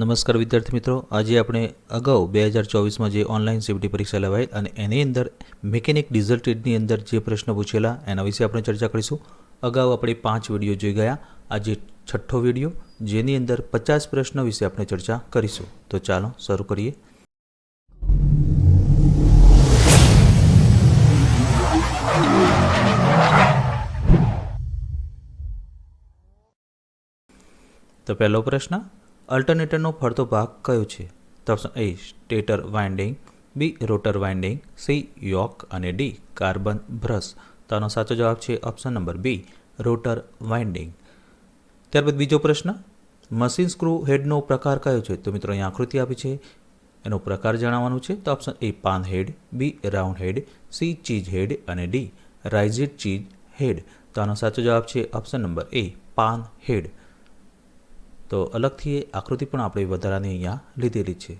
નમસ્કાર વિદ્યાર્થી મિત્રો. આજે આપણે અગાઉ બે હજાર ચોવીસમાં જે ઓનલાઈન સીબીટી પરીક્ષા લેવાય અને એની અંદર મેકેનિક ટ્રેડની અંદર જે પ્રશ્ન પૂછેલા એના વિશે આપણે ચર્ચા કરીશું. અગાઉ આપણે પાંચ વીડિયો જોઈ ગયા. આજે છઠ્ઠો વીડિયો, જેની અંદર પચાસ પ્રશ્ન વિશે આપણે ચર્ચા કરીશું. તો ચાલો શરૂ કરીએ. તો પહેલો પ્રશ્ન અલ્ટરનેટરનો ફરતો ભાગ કયો છે? તો option A, stator winding, B, rotor winding, C, yoke અને ડી, કાર્બન બ્રશ. તો આનો સાચો જવાબ છે option number B, rotor winding. ત્યારબાદ બીજો પ્રશ્ન, મશીન સ્ક્રૂ હેડનો પ્રકાર કયો છે? તો મિત્રો અહીં આકૃતિ આપી છે. એનો પ્રકાર જણાવવાનું છે. તો option A, pan head, B, round head, C, cheese head અને ડી, રાઇઝિડ ચીજ હેડ. તો આનો સાચો જવાબ છે ઓપ્શન નંબર એ, પાન હેડ. તો અલગથી એ આકૃતિ પણ આપણે વધારાની અહીંયા લીધેલી છે.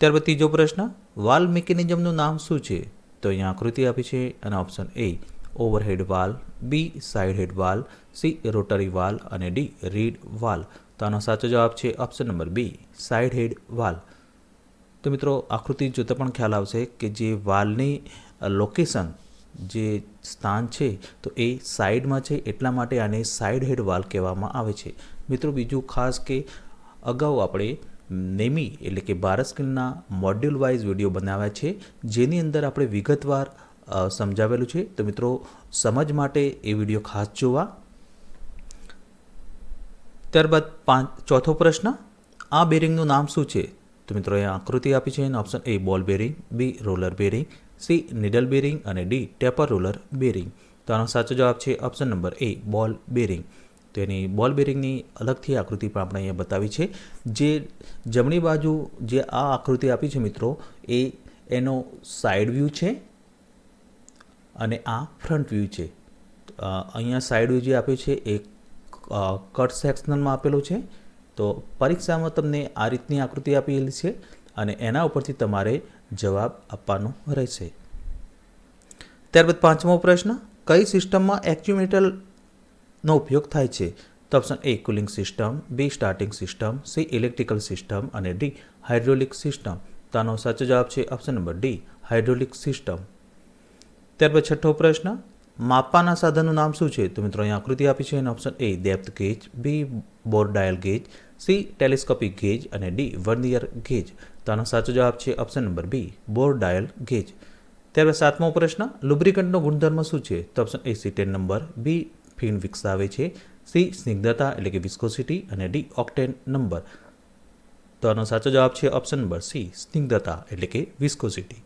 ત્યારબાદ ત્રીજો પ્રશ્ન વાલ મિકેનિઝમનું નામ શું છે? તો અહીંયા આકૃતિ આપી છે અને option A overhead valve B side head valve C rotary valve અને ડી રીડ વાલ તો આનો સાચો જવાબ છે option number B side head valve તો મિત્રો, આકૃતિ જોતાં પણ ખ્યાલ આવશે કે જે વાલની લોકેશન જે સ્થાન છે, તો એ સાઈડમાં છે, એટલા માટે આને સાઇડ હેડ વાલ કહેવામાં આવે છે. મિત્રો, બીજું ખાસ કે અગાઉ આપણે નેમી એટલે કે ભારત સ્કિલના મોડ્યુલ વાઇઝ વીડિયો બનાવ્યા છે, જેની અંદર આપણે વિગતવાર સમજાવેલું છે. તો મિત્રો, સમજ માટે એ વીડિયો ખાસ જોવા. ત્યારબાદ પાંચ, ચોથો પ્રશ્ન, આ બેરિંગનું નામ શું છે? તો મિત્રો અહીંયા આકૃતિ આપી છે. Option A ball bearing B roller bearing C needle bearing અને ડી ટેપર રોલર બેરિંગ તો આનો સાચો જવાબ છે ઓપ્શન નંબર એ બોલ બેરિંગ તો એની બોલ બેરિંગની અલગથી આકૃતિ પણ આપણે અહીંયા બતાવી છે. જે જમણી બાજુ જે આ આકૃતિ આપી છે મિત્રો, એ એનો સાઈડ વ્યૂ છે અને આ ફ્રન્ટ વ્યૂ છે. અહીંયા સાઈડ વ્યૂ જે આપ્યો છે એ કટ સેક્શનલમાં આપેલો છે. તો પરીક્ષામાં તમને આ રીતની આકૃતિ આપેલી છે અને એના ઉપરથી તમારે જવાબ આપવાનો રહેશે. ત્યારબાદ પાંચમો પ્રશ્ન, કઈ સિસ્ટમમાં એક્ચ્યુએટરનો ઉપયોગ થાય છે. તો option A cooling system B starting system C electrical system અને ડી હાઇડ્રોલિક સિસ્ટમ તો આનો સાચો જવાબ છે option number D hydraulic system ત્યારબાદ છઠ્ઠો પ્રશ્ન, માપવાના સાધનનું નામ શું છે? તો મિત્રો અહીંયા આકૃતિ આપી છે અને option A depth gauge B bore dial gauge C telescopic gauge અને ડી વર્નિયર ગેજ તો આનો સાચો જવાબ છે option number B bore dial gauge ત્યારબાદ સાતમો પ્રશ્ન લુબ્રિકન્ટનો ગુણધર્મ શું છે? તો ઓપ્શન એ સીટેન નંબર બી ફીણ વિકસાવે છે. સી, સ્નિગ્ધતા એટલે કે વિસ્કોસિટી અને ડી ઓક્ટેન નંબર તો આનો સાચો જવાબ છે ઓપ્શન નંબર સી, સ્નિગ્ધતા એટલે કે વિસ્કોસિટી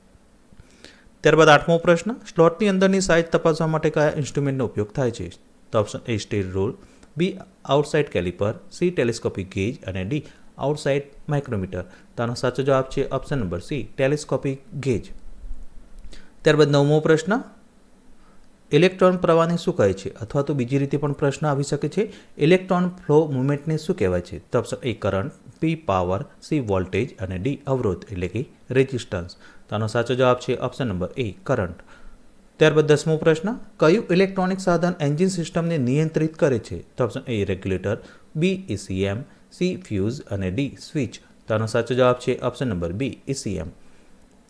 ત્યારબાદ આઠમો પ્રશ્ન, સ્લોટની અંદરની સાઇઝ તપાસવા માટે કયા ઇન્સ્ટ્રુમેન્ટનો ઉપયોગ થાય છે? તો option A steel rule. B outside caliper C telescopic gauge અને ડી આઉટસાઇડ માઇક્રોમીટર તો આનો સાચો જવાબ છે option number C telescopic gauge ત્યારબાદ નવમો પ્રશ્ન ઇલેક્ટ્રોન પ્રવાહને શું કહે છે? અથવા તો બીજી રીતે પણ પ્રશ્ન આવી શકે છે. ઇલેક્ટ્રોન ફ્લો મુવમેન્ટને શું કહેવાય છે? તો option A current P power C voltage અને ડી અવરોધ, એટલે કે રેઝિસ્ટન્સ તો આનો સાચો જવાબ છે ઓપ્શન નંબર એ કરંટ ત્યારબાદ દસમો પ્રશ્ન, કયું ઇલેક્ટ્રોનિક સાધન એન્જિન સિસ્ટમને નિયંત્રિત કરે છે? તો option A regulator B ECM C fuse અને ડી સ્વિચ તો આનો સાચો જવાબ છે ઓપ્શન નંબર બી ઇસીએમ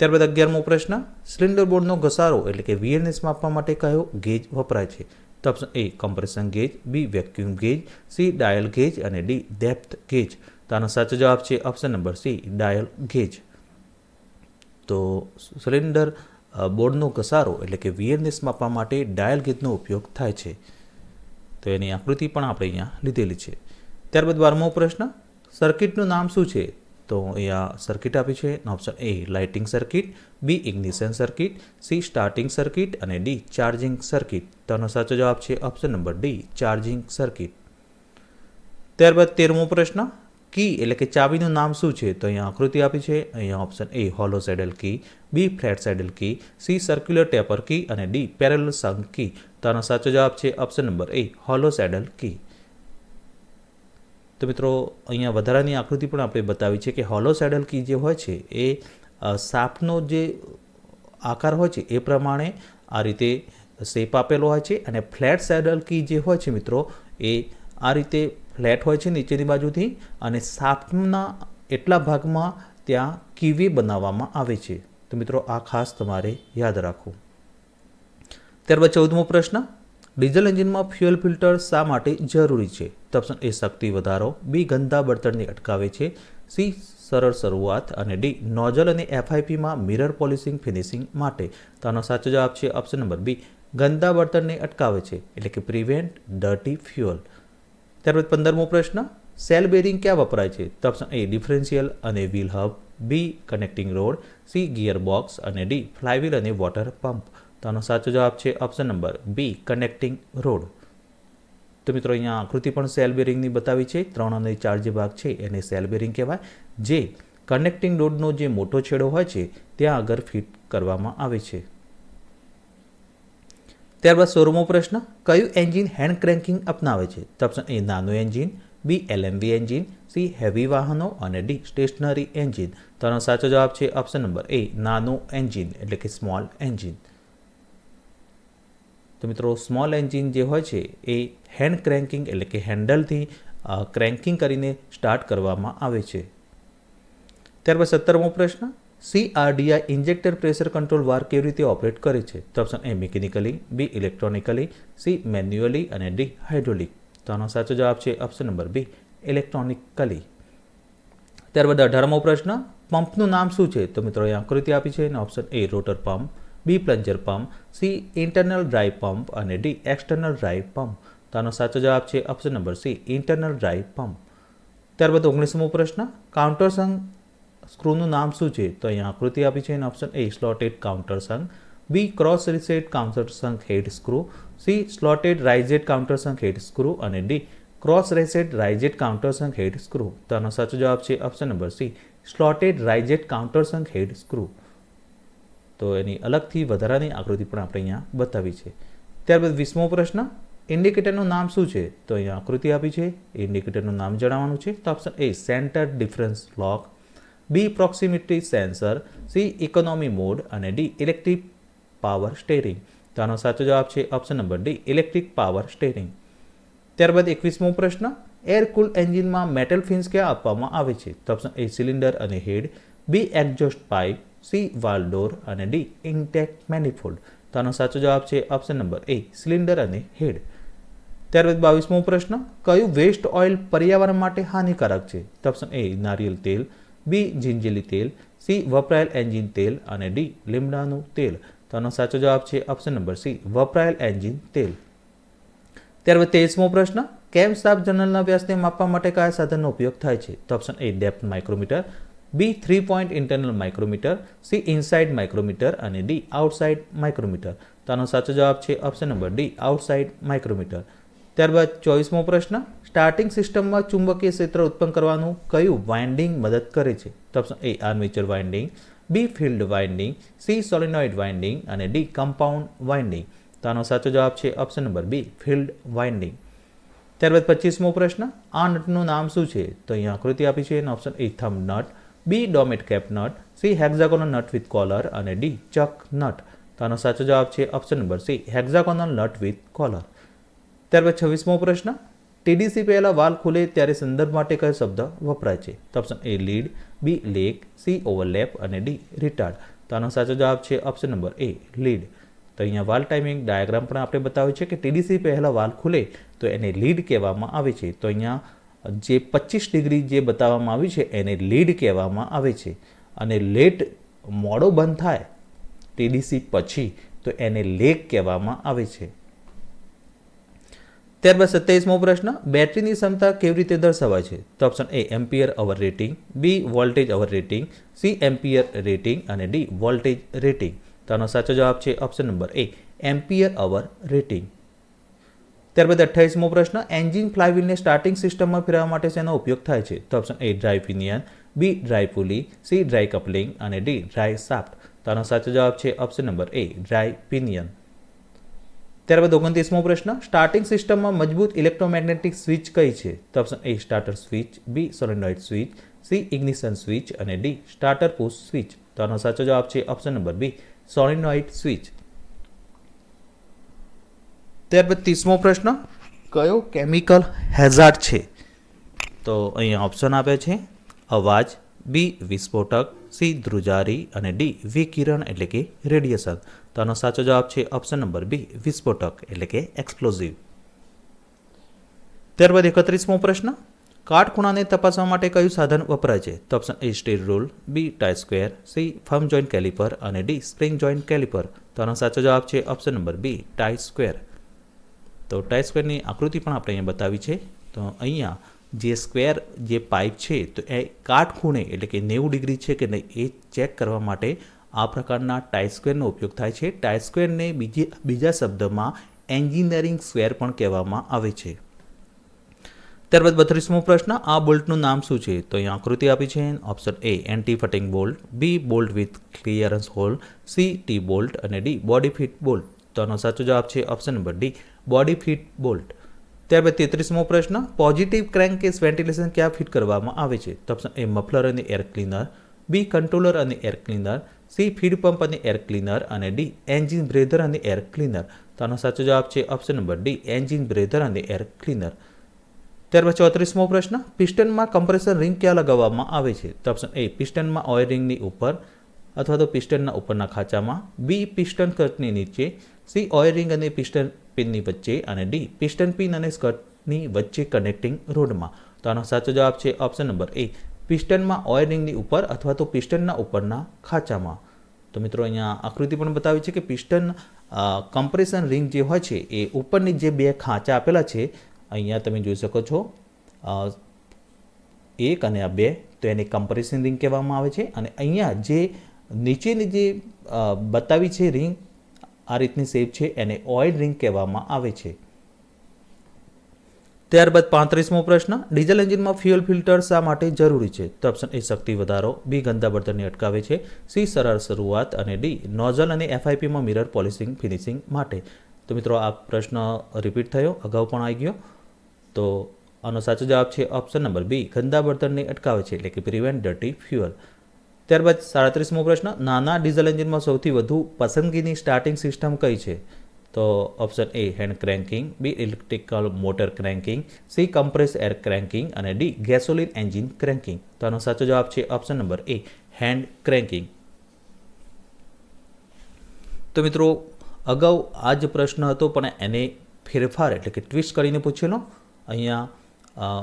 ત્યારબાદ અગિયારમો પ્રશ્ન, સિલિન્ડર બોર્ડનો ઘસારો એટલે કે વીએનએસ માપવા માટે કયો ગેજ વપરાય છે? તો option A compression gauge B vacuum gauge C dial gauge અને ડી ડેપ્થ ગેજ. તો આનો સાચો જવાબ છે option number C dial gauge. તો સિલિન્ડર બોર્ડનો ઘસારો એટલે કે વીએનએસ માપવા માટે ડાયલ ગેજનો ઉપયોગ થાય છે. તો એની આકૃતિ પણ આપણે અહીંયા લીધેલી છે. ત્યારબાદ બારમો પ્રશ્ન, સર્કિટનું નામ શું છે? તો અહીંયા સર્કિટ આપી છે. Option A lighting circuit B ignition circuit C starting circuit અને ડી ચાર્જિંગ સર્કિટ તો સાચો જવાબ છે option number D charging circuit ત્યારબાદ તેરમો પ્રશ્ન કી એટલે કે ચાવીનું નામ શું છે? તો અહીંયા આકૃતિ આપી છે. અહીંયા option A hollow saddle key B flat saddle key C circular taper key અને ડી પેરેલ સંગ કી તો આનો સાચો જવાબ છે option number A hollow saddle key તો મિત્રો, અહીંયા વધારાની આકૃતિ પણ આપણે બતાવી છે કે હોલો સેડલ કી જે હોય છે, એ સાપનો જે આકાર હોય છે, એ પ્રમાણે આ રીતે શેપ આપેલો હોય છે અને ફ્લેટ સેડલ કી જે હોય છે મિત્રો, એ આ રીતે ફ્લેટ હોય છે નીચેની બાજુથી અને સાપના એટલા ભાગમાં ત્યાં કીવી બનાવવામાં આવે છે. તો મિત્રો, આ ખાસ તમારે યાદ રાખવું. ત્યારબાદ ચૌદમો પ્રશ્ન. ડીઝલ એન્જિનમાં ફ્યુઅલ ફિલ્ટર શા માટે જરૂરી છે? ઓપ્શન એ શક્તિ વધારો, બી ગંદા બળતણને અટકાવે છે, સી સરળ શરૂઆત અને ડી નોઝલ અને એફઆઈપીમાં મિરર પોલિશિંગ ફિનિશિંગ માટે. તો આનો સાચો જવાબ છે ઓપ્શન નંબર બી, ગંદા બળતણને અટકાવે છે, એટલે કે પ્રિવેન્ટ ડર્ટી ફ્યુઅલ. ત્યારબાદ પંદરમો પ્રશ્ન, સેલ બેરિંગ ક્યાં વપરાય છે? તો ઓપ્શન એ ડિફરન્શિયલ અને wheel hub, B connecting rod, C gear box અને ડી ફ્લાયવ્હીલ અને વોટર પંપ. તો આનો સાચો જવાબ છે option number B connecting rod તો મિત્રો, અહીંયા આકૃતિ પણ સેલ બેરિંગની બતાવી છે. ત્રણ અને ચાર જે ભાગ છે, એને સેલ બેરિંગ કહેવાય. જે કનેક્ટિંગ રોડનો જે મોટો છેડો હોય છે, ત્યાં આગળ ફિટ કરવામાં આવે છે. ત્યારબાદ સોરમો પ્રશ્ન, કયું એન્જિન હેન્ડ ક્રેન્કિંગ અપનાવે છે? ઓપ્શન એ નાનું engine B LMV engine C heavy વાહનો. અને ડી સ્ટેશનરી એન્જિન તો સાચો જવાબ છે ઓપ્શન નંબર એ નાનું એન્જિન એટલે કે સ્મોલ એન્જિન તો મિત્રો સ્મોલ એન્જિન જે હોય છે, એ હેન્ડ ક્રેન્કિંગ એટલે કે હેન્ડલથી ક્રેન્કિંગ કરીને સ્ટાર્ટ કરવામાં આવે છે. ત્યારબાદ સત્તરમો પ્રશ્ન સીઆરડીઆઈ ઇન્જેક્ટર પ્રેશર કંટ્રોલ વાર કેવી રીતે ઓપરેટ કરે છે? તો option A mechanically B electronically C manually અને ડી હાઇડ્રોલિક તો આનો સાચો જવાબ છે ઓપ્શન નંબર બી ઇલેક્ટ્રોનિકલી ત્યારબાદ અઢારમો પ્રશ્ન પંપનું નામ શું છે? તો મિત્રો અહીં આકૃતિ આપી છે અને option A rotor pump B plunger pump C internal drive pump અને ડી એક્સટર્નલ ડ્રાઈવ પંપ તો આનો સાચો જવાબ છે option number C internal drive pump ત્યારબાદ ઓગણીસમો પ્રશ્ન કાઉન્ટર સંઘ સ્ક્રૂનું નામ શું છે? તો અહીંયા આકૃતિ આપી છે અને ઓપ્શન એ સ્લોટેડ કાઉન્ટર સંઘ બી cross recessed countersunk head screw C slotted raised countersunk head screw અને D cross recessed raised countersunk head screw તો આનો સાચો જવાબ છે option number C slotted raised countersunk head screw તો એની અલગથી વધારાની આકૃતિ પણ આપણે અહીંયા બતાવી છે. ત્યારબાદ વીસમો પ્રશ્ન, ઇન્ડિકેટરનું નામ શું છે? તો અહીંયા આકૃતિ આપી છે. ઇન્ડિકેટરનું નામ જણાવવાનું છે. તો option A centre difference lock. B proximity sensor. C economy mode. અને ડી ઇલેક્ટ્રિક પાવર સ્ટેરિંગ. તો આનો સાચો જવાબ છે option number D electric power steering. ત્યારબાદ એકવીસમો પ્રશ્ન એર કુલ એન્જિનમાં મેટલ ફિન્સ ક્યાં આપવામાં આવે છે? તો ઓપ્શન એ સિલિન્ડર અને head B exhaust pipe C valve door અને ડી ઇન્ટેક મેનિફોલ્ડ તો આનો સાચો જવાબ છે ઓપ્શન નંબર એ સિલિન્ડર અને હેડ ત્યારબાદ બાવીસમો પ્રશ્ન, કયું વેસ્ટ ઓઇલ પર્યાવરણ માટે હાનિકારક છે? તો ઓપ્શન એ નારિયેલ તેલ બી જિંજેલી તેલ સી વપરાયેલ એન્જિન તેલ અને ડી લીમડાનું તેલ. તો આનો સાચો જવાબ છે ઓપ્શન નંબર સી વપરાયેલ એન્જિન તેલ. ત્યારબાદ તેવીસમો પ્રશ્ન, કેમ સાફ જનરલના વ્યાસને માપવા માટે કયા સાધનનો ઉપયોગ થાય છે? તો option A depth micrometer B three point internal micrometer C inside micrometer અને ડી આઉટસાઇડ માઇક્રોમીટર તો આનો સાચો જવાબ છે option number D outside micrometer ત્યારબાદ ચોવીસમો પ્રશ્ન સ્ટાર્ટિંગ સિસ્ટમમાં ચુંબકીય ક્ષેત્ર ઉત્પન્ન કરવાનું કયું વાઇન્ડિંગ મદદ કરે છે? તો option A armature winding B field winding C solenoid winding અને ડી કમ્પાઉન્ડ વાઇન્ડિંગ તો આનો સાચો જવાબ છે option number B field winding ત્યારબાદ પચીસમો પ્રશ્ન, આ નટનું નામ શું છે? તો અહીંયા આકૃતિ આપી છે એનો option A thumb nut B domed cap nut C hexagonal nut with collar અને ડી ચક નટ તો આનો સાચો જવાબ છે option number C hexagonal nut with collar ત્યારબાદ છવ્વીસમો પ્રશ્ન ટીડીસી પહેલાં વાલ ખુલે ત્યારે સંદર્ભ માટે કયો શબ્દ વપરાય છે? તો option A lead B lag C overlap અને ડી રિટાર્ડ તો આનો સાચો જવાબ છે ઓપ્શન નંબર એ લીડ તો અહીંયા વાલ ટાઈમિંગ ડાયાગ્રામ પણ આપણે બતાવ્યું છે કે ટીડીસી પહેલાં વાલ ખુલે તો એને લીડ કહેવામાં આવે છે. તો અહીંયા જે પચીસ ડિગ્રી જે બતાવવામાં આવ્યું છે, એને લીડ કહેવામાં આવે છે. અને લેટ મોડો બંધ થાય ટીડીસી પછી, તો એને લેક કહેવામાં આવે છે. ત્યારબાદ સત્યાવીસમો પ્રશ્ન, બેટરીની ક્ષમતા કેવી રીતે દર્શાવાય છે? તો option A ampere hour rating B voltage hour rating C ampere rating અને ડી વોલ્ટેજ રેટિંગ તો આનો સાચો જવાબ છે option number A ampere hour rating ત્યારબાદ અઠ્યાવીસમો પ્રશ્ન, એન્જિન ફ્લાયવ્હીલને સ્ટાર્ટિંગ સિસ્ટમમાં ફેરવવા માટે શેનો ઉપયોગ થાય છે? તો option A dry pinion B dry pulley C dry coupling અને ડી ડ્રાય સાફ્ટ તો આનો સાચો જવાબ છે option number A dry pinion ત્યારબાદ ઓગણત્રીસમો પ્રશ્ન સ્ટાર્ટિંગ સિસ્ટમમાં મજબૂત ઇલેક્ટ્રોમેગ્નેટિક સ્વિચ કઈ છે? તો option A starter switch B solenoid switch C ignition switch અને ડી સ્ટાર્ટર પુશ સ્વિચ તો આનો સાચો જવાબ છે option number B solenoid switch ત્યારબાદ ત્રીસમો પ્રશ્ન, કયો કેમિકલ હેઝાર્ડ છે? તો અહીંયા ઓપ્શન આપે છે, અવાજ બી વિસ્ફોટક સી ધ્રુજારી અને ડી વિકિરણ એટલે કે રેડિયેશન તો આનો સાચો જવાબ છે ઓપ્શન નંબર બી વિસ્ફોટક એટલે કે એક્સપ્લોઝિવ ત્યારબાદ એકત્રીસમો પ્રશ્ન, કાટખૂણાને તપાસવા માટે કયું સાધન વપરાય છે? તો option A steel rule B tie square C firm joint calliper અને ડી સ્પ્રિંગ જોઈન્ટ કેલિપર. તો આનો સાચો જવાબ છે option number B try square. તો ટાઈ સ્ક્વેરની આકૃતિ પણ આપણે અહીંયા બતાવી છે. તો અહીંયા જે સ્ક્વેર જે પાઇપ છે, તો એ કાટખૂણે એટલે કે નેવું ડિગ્રી છે કે નહીં એ ચેક કરવા માટે આ પ્રકારના ટાઈ સ્ક્વેરનો ઉપયોગ થાય છે. ટાઈ સ્ક્વેરને બીજી બીજા શબ્દમાં એન્જિનિયરિંગ સ્ક્વેર પણ કહેવામાં આવે છે. ત્યારબાદ બત્રીસમો પ્રશ્ન, આ બોલ્ટનું નામ શું છે? તો અહીં આકૃતિ આપી છે. Option A, anti fatigue bolt, B, bolt with clearance hole, C, T bolt અને ડી, બોડી ફિટ બોલ્ટ. તો આનો સાચો જવાબ છે option number D body fit bolt ત્યારબાદ તેત્રીસમો પ્રશ્ન પોઝિટિવ ક્રેન્ક કેસ વેન્ટિલેશન ક્યાં ફિટ કરવામાં આવે છે? તો ઓપ્શન એ મફલર અને એર ક્લીનર બી કંટ્રોલર અને air cleaner C feed pump અને એર ક્લીનર અને ડી એન્જિન બ્રેધર અને એર ક્લીનર તો આનો સાચો જવાબ છે option number D engine breather અને એર ક્લીનર ત્યારબાદ ચોત્રીસમો પ્રશ્ન પિસ્ટનમાં કમ્પ્રેસર રિંગ ક્યાં લગાવવામાં આવે છે? તો ઓપ્શન એ પિસ્ટનમાં ઓઇલ રિંગની ઉપર. અથવા તો પિસ્ટનના ઉપરના ખાંચામાં બી પિસ્ટન સ્કર્ટની નીચે સી ઓયરિંગ રિંગ અને પિસ્ટન પિનની વચ્ચે અને ડી પિસ્ટન પિન અને સ્કર્ટની વચ્ચે કનેક્ટિંગ રોડમાં. તો આનો સાચો જવાબ છે ઓપ્શન નંબર એ પિસ્ટનમાં ઓયરિંગની રિંગની ઉપર અથવા તો પિસ્ટનના ઉપરના ખાંચામાં. તો મિત્રો અહીંયા આકૃતિ પણ બતાવી છે કે પિસ્ટન કમ્પ્રેશન રિંગ જે હોય છે, એ ઉપરની જે બે ખાંચા આપેલા છે, અહીંયા તમે જોઈ શકો છો એક અને આ બે, તો એને કમ્પ્રેશન રિંગ કહેવામાં આવે છે. અને અહીંયા જે નીચેની જે બતાવી છે રિંગ, આ રીતની શેપ છે, એને ઓઇલ રિંગ કહેવામાં આવે છે. ત્યારબાદ પાંત્રીસમો પ્રશ્ન, ડીઝલ એન્જિનમાં ફ્યુઅલ ફિલ્ટર શા માટે જરૂરી છે? તો ઓપ્શન એ, શક્તિ વધારો. બી ગંદા બળતરને અટકાવે છે. સી, સરળ શરૂઆત અને ડી, નોઝલ અને એફઆઈપીમાં મિરર પોલિશિંગ, ફિનિશિંગ માટે. તો મિત્રો, આ પ્રશ્ન રિપીટ થયો, અગાઉ પણ આવી ગયો. તો આનો સાચો જવાબ છે ઓપ્શન નંબર બી ગંદા બળતરને અટકાવે છે, એટલે કે પ્રિવેન્ટ ડર્ટી ફ્યુઅલ. ત્યારબાદ સાડત્રીસમો પ્રશ્ન, નાના ડીઝલ એન્જિનમાં સૌથી વધુ પસંદગીની સ્ટાર્ટિંગ સિસ્ટમ કઈ છે? તો option A hand cranking B electrical motor cranking C compress air cranking અને ડી ગેસોલિન એન્જિન ક્રેન્કિંગ તો આનો સાચો જવાબ છે option number A hand cranking તો મિત્રો, અગાઉ આ જ પ્રશ્ન હતો, પણ એને ફેરફાર એટલે કે ટ્વિસ્ટ કરીને પૂછેલો. અહીંયા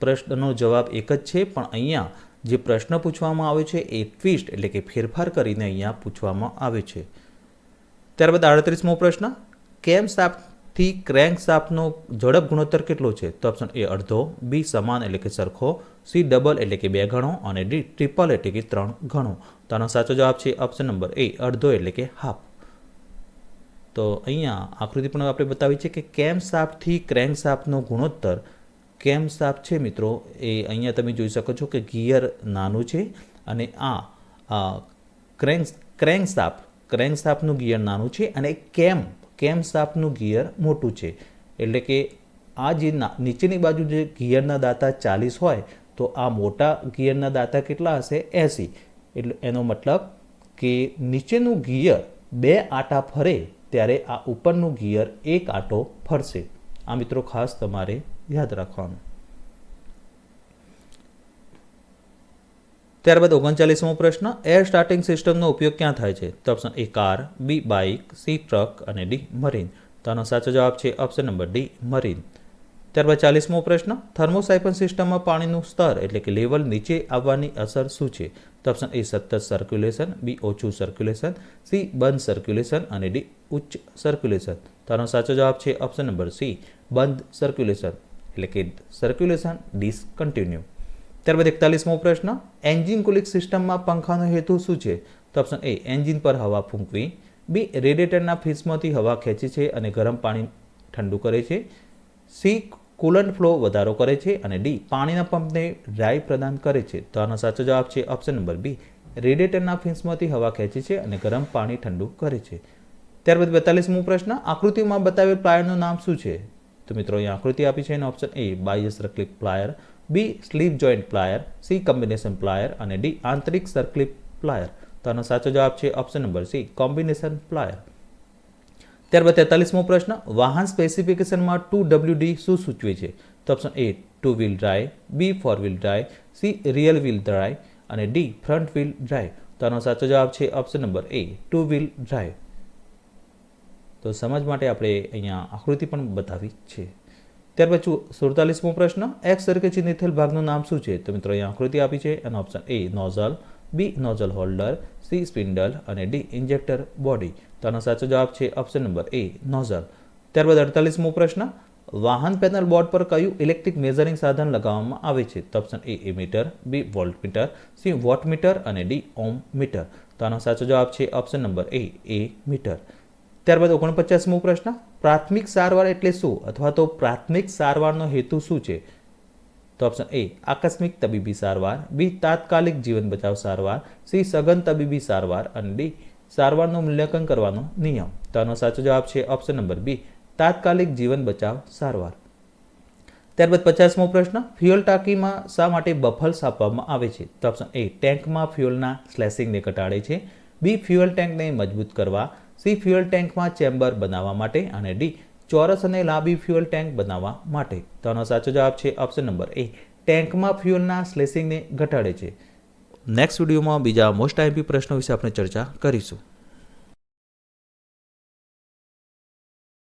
પ્રશ્નનો જવાબ એક જ છે, પણ અહીંયા જે પ્રશ્ન પૂછવામાં આવે છે એ ટ્વિસ્ટ એટલે કે ફેરફાર કરીને અહીંયા પૂછવામાં આવે છે. ત્યારબાદ આડત્રીસમો પ્રશ્ન, કેમ સાપથી ક્રેન્ક સાપનો ઝડપ ગુણોત્તર કેટલો છે? તો ઓપ્શન એ અડધો બી સમાન એટલે કે સરખો સી ડબલ એટલે કે બે ગણો અને ડી ટ્રિપલ એટલે કે ત્રણ ગણો. તો આનો સાચો જવાબ છે ઓપ્શન નંબર એ અડધો એટલે કે હાફ તો અહીંયા આકૃતિ પણ આપણે બતાવી છે કે કેમ સાપથી ક્રેન્ક સાપનો ગુણોત્તર કેમ સાપ છે મિત્રો? એ અહીંયા તમે જોઈ શકો છો કે ગિયર નાનું છે અને આ ક્રેન્ક ક્રેન્ક સાપ ક્રેન્ક સાપનું ગિયર નાનું છે અને કેમ કેમ સાપનું ગિયર મોટું છે? એટલે કે આ જે નીચેની બાજુ જે ગિયરના દાંતા ચાલીસ હોય, તો આ મોટા ગિયરના દાંતા કેટલા હશે? એંસી. એટલે એનો મતલબ કે નીચેનું ગિયર બે આટા ફરે, ત્યારે આ ઉપરનું ગિયર એક આટો ફરશે. આ મિત્રો ખાસ તમારે યાદ રાખવાનું. ત્યારબાદ ઓગણચાલીસમો પ્રશ્ન એર સ્ટાર્ટિંગ સિસ્ટમનો ઉપયોગ ક્યાં થાય છે? તો option A car B bike C truck અને ડી મરીન તો આનો સાચો જવાબ છે ઓપ્શન નંબર ડી મરીન ત્યારબાદ ચાલીસમો પ્રશ્ન થર્મોસાઇફન સિસ્ટમમાં પાણીનું સ્તર એટલે કે લેવલ નીચે આવવાની અસર શું છે? તો ઓપ્શન એ સતત સર્ક્યુલેશન બી ઓછું સર્ક્યુલેશન સી બંધ સર્ક્યુલેશન અને ડી ઉચ્ચ સર્ક્યુલેશન તો આનો સાચો જવાબ છે ઓપ્શન નંબર સી બંધ સર્ક્યુલેશન એટલે કે સર્ક્યુલેશન ડિસકન્ટિન્યુ ત્યારબાદ એકતાલીસમો પ્રશ્ન, એન્જિન કુલિંગ સિસ્ટમમાં પંખાનો હેતુ શું છે? તો ઓપ્શન એ એન્જિન પર હવા ફૂંકવી. બી રેડિએટરના ફિસમાંથી હવા ખેંચે છે અને ગરમ પાણી ઠંડુ કરે છે. સી કુલન્ટ ફ્લો વધારો કરે છે અને ડી પાણીના પંપને ડ્રાય પ્રદાન કરે છે. તો આનો સાચો જવાબ છે ઓપ્શન નંબર બી રેડિએટરના ફિન્સમાંથી હવા ખેંચે છે અને ગરમ પાણી ઠંડુ કરે છે. ત્યારબાદ બેતાલીસમો પ્રશ્ન, આકૃતિમાં બતાવેલ પ્લાયરનું નામ શું છે? તો મિત્રો, અહીં આકૃતિ આપી છે, એનો ઓપ્શન એ બાહ્ય circlip plier B slip joint plier C combination plier અને ડી આંતરિક સર્કલિપ પ્લાયર તો આનો સાચો જવાબ છે option number C combination plier ત્યારબાદ તેતાલીસમો પ્રશ્ન, વાહન સ્પેસિફિકેશનમાં ટુ ડબલ્યુ ડી શું સૂચવે છે? તો option A two wheel drive B four wheel drive C real wheel drive અને ડી ફ્રન્ટ વ્હીલ ડ્રાઈવ તો આનો સાચો જવાબ છે option number A two wheel drive તો સમજ માટે આપણે અહીંયા આકૃતિ પણ બતાવી છે. ત્યાર પછી સુડતાલીસમો પ્રશ્ન એક્સ તરીકે ચિહ્નિત થયેલ ભાગનું નામ શું છે? તો મિત્રો, અહીંયા આકૃતિ આપી છે. અને option A nozzle B nozzle holder C spindle અને ડી ઇન્જેક્ટર બોડી તો આનો સાચો જવાબ છે ઓપ્શન નંબર એ નોઝલ ત્યારબાદ અડતાલીસમો પ્રશ્ન, વાહન પેનલ બોર્ડ પર કયું ઇલેક્ટ્રિક મેઝરિંગ સાધન લગાવવામાં આવે છે? તો option A meter B volt meter C watt meter અને ડી ઓમ મીટર તો આનો સાચો જવાબ છે option number A A meter ત્યારબાદ ઓગણપચાસમો પ્રશ્ન, પ્રાથમિક સારવાર એટલે શું? અથવા તો પ્રાથમિક સારવારનો હેતુ શું છે? તો ઓપ્શન એ આકસ્મિક તબીબી સારવાર. બી તાત્કાલિક જીવન બચાવ સારવાર. સી સઘન તબીબી સારવાર. અને ડી સારવારનું મૂલ્યાંકન કરવાનો નિયમ. તો આનો સાચો જવાબ છે ઓપ્શન નંબર બી તાત્કાલિક જીવન બચાવ સારવાર. ત્યારબાદ પચાસમો પ્રશ્ન, ફ્યુઅલ ટાંકીમાં શા માટે બફલ્સ આપવામાં આવે છે? તો ઓપ્શન એ ટેન્કમાં ફ્યુઅલના સ્લેશિંગને ઘટાડે છે. બી ફ્યુઅલ ટેન્કને મજબૂત કરવા. સી ફ્યુઅલ ટેન્કમાં ચેમ્બર બનાવવા માટે અને ડી ચોરસ અને લાંબી ફ્યુઅલ ટેન્ક બનાવવા માટે. તો સાચો જવાબ છે ઓપ્શન નંબર એ. ટેન્કમાં ફ્યુઅલના સ્લેસિંગને ઘટાડે છે. નેક્સ્ટ વિડીયોમાં બીજા મોસ્ટ આઈમ્પી પ્રશ્નો વિશે આપણે ચર્ચા કરીશું.